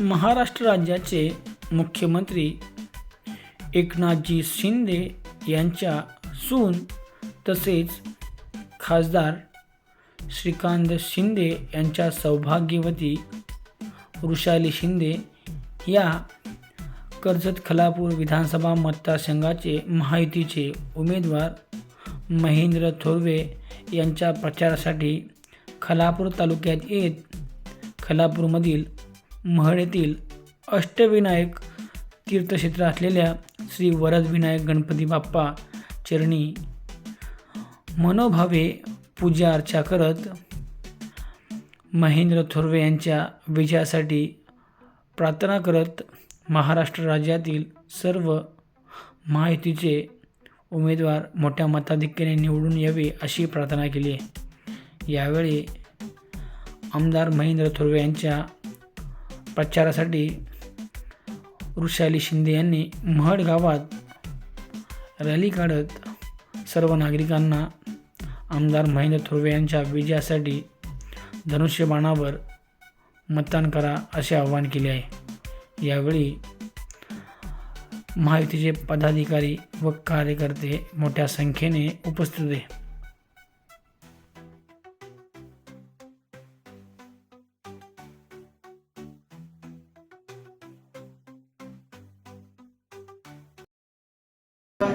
महाराष्ट्र राज्याचे मुख्यमंत्री एकनाथजी शिंदे यांच्या सून तसेच खासदार श्रीकांत शिंदे यांच्या सौभाग्यवती वृषाली शिंदे या कर्जत खलापूर विधानसभा मतदारसंघाचे महायुतीचे उमेदवार महेंद्र थोरवे यांच्या प्रचारासाठी खलापूर तालुक्यात येत खलापूरमधील महड येथील अष्टविनायक तीर्थक्षेत्र असलेल्या श्री वरदविनायक गणपती बाप्पा चरणी मनोभावे पूजा अर्चा करत महेंद्र थोरवे यांच्या विजयासाठी प्रार्थना करत महाराष्ट्र राज्यातील सर्व महायुतीचे उमेदवार मोठ्या मताधिक्याने निवडून यावे अशी प्रार्थना केली यावेळी आमदार महेंद्र थोरवे यांच्या प्रचारासाठी वृषाली शिंदे यांनी महड गावात रॅली काढत सर्व नागरिकांना आमदार महेंद्र थोरवे यांच्या विजयासाठी धनुष्यबाणावर मतदान करा असे आवाहन केले आहे. यावेळी महायुतीचे पदाधिकारी व कार्यकर्ते मोठ्या संख्येने उपस्थित होते.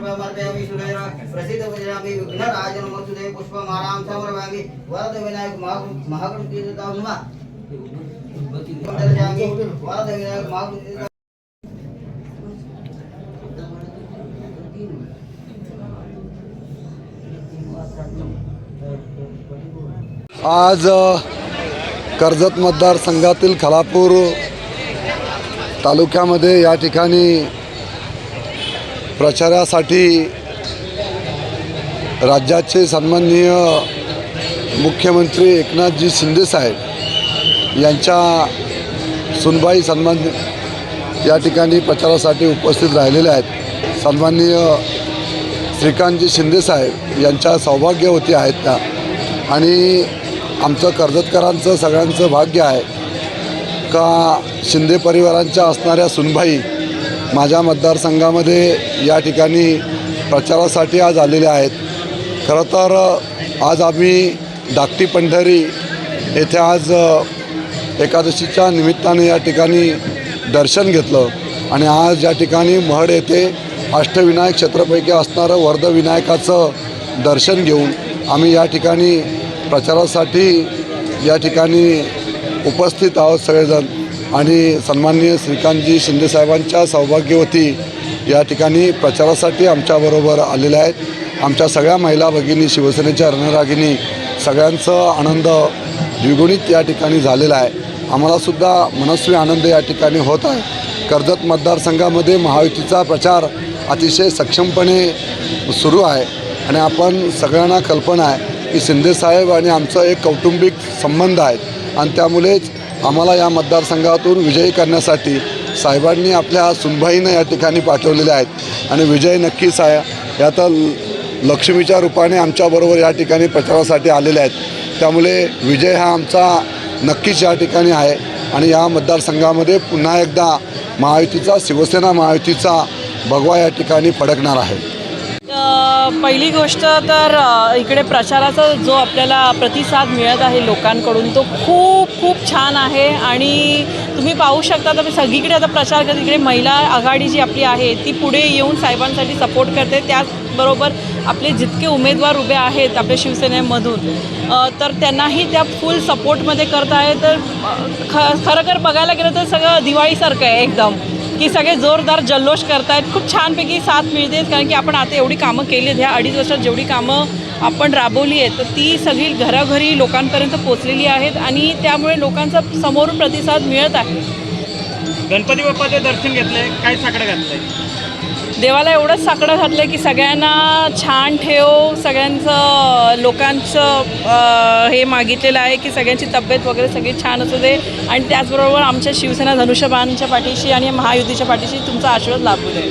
समर्पयामि सुरेण प्रसिद्ध वज्रामि विघ्नराजन मत्सुदे पुष्पमालां समर्पयामि वरद विनायक महागणपति नमा दर्शयामि वरद विनायक महागणपति आज अ, कर्जत मतदारसंघातील खलापूर तालुक्यामध्ये या ठिकाणी प्रचारासाठी राज्याचे सन्माननीय मुख्यमंत्री एकनाथजी शिंदेसाहेब यांच्या सुनबाई सन्मान या ठिकाणी प्रचारासाठी उपस्थित राहिलेले आहेत. सन्माननीय श्रीकांतजी शिंदेसाहेब यांच्या सौभाग्यवती आहेत त्या. आणि आमचं कर्जतकरांचं सगळ्यांचं भाग्य आहे का शिंदे परिवारांच्या असणाऱ्या सुनबाई माझ्या मतदारसंघामध्ये या ठिकाणी प्रचारासाठी आज आलेले आहेत. खरं तर आज आम्ही धाकटी पंढरी येथे आज एकादशीच्या निमित्ताने या ठिकाणी दर्शन घेतलं आणि आज या ठिकाणी महड येथे अष्टविनायक क्षेत्रापैकी असणारं वर्धविनायकाचं दर्शन घेऊन आम्ही या ठिकाणी प्रचारासाठी या ठिकाणी उपस्थित आहोत सगळेजण. आणि सन्माननीय श्रीकांतजी शिंदेसाहेबांच्या सौभाग्यवती या ठिकाणी प्रचारासाठी आमच्याबरोबर आलेल्या आहेत. आमच्या सगळ्या महिला भगिनी शिवसेनेच्या रणरागिनी सगळ्यांचं आनंद द्विगुणित या ठिकाणी झालेला आहे. आम्हालासुद्धा मनस्वी आनंद या ठिकाणी होत आहे. कर्जत मतदारसंघामध्ये महायुतीचा प्रचार अतिशय सक्षमपणे सुरू आहे आणि आपण सगळ्यांना कल्पना आहे की शिंदेसाहेब आणि आमचं एक कौटुंबिक संबंध आहेत आणि त्यामुळेच आम्हाला या मतदारसंघातून विजयी करण्यासाठी साहेबांनी आपल्या सुनबाईनं या ठिकाणी पाठवलेल्या आहेत. आणि विजय नक्कीच आहे या तर लक्ष्मीच्या रूपाने आमच्याबरोबर या ठिकाणी प्रचारासाठी आलेले आहेत. त्यामुळे विजय हा आमचा नक्कीच या ठिकाणी आहे. आणि या मतदारसंघामध्ये पुन्हा एकदा महायुतीचा शिवसेना महायुतीचा भगवा या ठिकाणी फडकणार आहे. पहिली गोष्ट तर इकडे प्रचाराचा जो आपल्याला प्रतिसाद मिळत आहे लोकांकडून तो खूप खूप छान आहे. आणि तुम्ही पाहू शकता तर सगळीकडे आता प्रचार करते. इकडे महिला आघाडी जी आपली आहे ती पुढे येऊन साहेबांसाठी सपोर्ट करते. त्याचबरोबर आपले जितके उमेदवार उभे आहेत आपल्या शिवसेनेमधून तर त्यांनाही त्या फुल सपोर्टमध्ये करत आहे तर ख खरं खर बघायला गेलं तर सगळं दिवाळीसारखं आहे एकदम. की सगळे जोरदार जल्लोष करतायत. खूप छानपैकी साथ मिळते कारण की आपण आता एवढी कामं केली आहेत ह्या अडीच वर्षात जेवढी कामं आपण राबवली आहेत तर ती सगळी घराघरी लोकांपर्यंत पोचलेली आहेत आणि त्यामुळे लोकांचा समोरून प्रतिसाद मिळत आहे. गणपती बाप्पाचे दर्शन घेतलंय. काय साकडं आहे देवाला एवढंच साकडं घातलं की सगळ्यांना छान ठेव सगळ्यांचं लोकांचं हे मागितलेलं आहे की सगळ्यांची तब्येत वगैरे सगळी छान असू दे. आणि त्याचबरोबर आमच्या शिवसेना धनुष्यबाणच्या पाठीशी आणि महायुतीच्या पाठीशी तुमचा आशीर्वाद लाभू दे.